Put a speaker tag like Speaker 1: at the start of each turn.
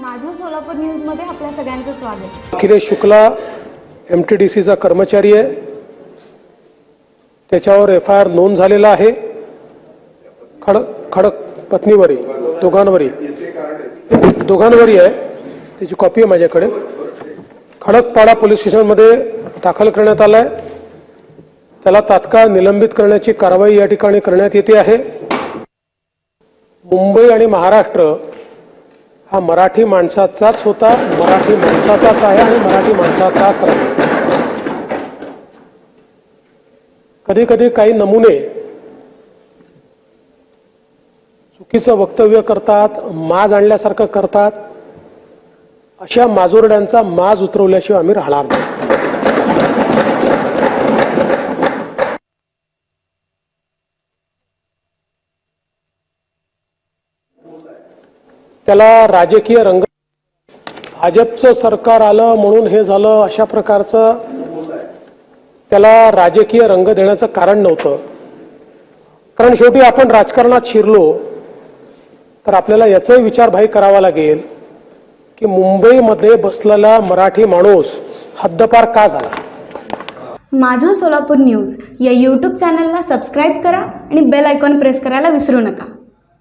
Speaker 1: माझं सोलापूर न्यूजमध्ये आपल्या सगळ्यांचं स्वागत.
Speaker 2: Akhilesh Shukla M T D सीचा कर्मचारी आहे. त्याच्यावर एफ आय आर नोंद झालेला आहे. खडक खडक पत्नीवरी दोघांवरी. दोघांवरी आहे. त्याची कॉपी आहे माझ्याकडे. खडकपाडा पोलीस स्टेशनमध्ये दाखल करण्यात आलाय. त्याला तात्काळ निलंबित करण्याची कारवाई या ठिकाणी करण्यात येते आहे. मुंबई आणि महाराष्ट्र हा मराठी माणसाचाच होता मराठी माणसाचाच आहे आणि मराठी माणसाचाच राहील. कधी कधी काही नमुने चुकीचं वक्तव्य करतात माज आणल्यासारखं करतात अशा माजोरड्यांचा माज उतरवल्याशिवाय आम्ही राहणार नाही. त्याला राजकीय रंग भाजपचं सरकार आलं म्हणून हे झालं अशा प्रकारचं त्याला राजकीय रंग देण्याचं कारण नव्हतं. कारण शेवटी आपण राजकारणात शिरलो तर आपल्याला याचाही विचार भाई करावा लागेल की मुंबईमध्ये बसलेला मराठी माणूस हद्दपार का झाला?
Speaker 1: माझं सोलापूर न्यूज या यूट्यूब चॅनलला सबस्क्राईब करा आणि बेल आयकॉन प्रेस करायला विसरू नका.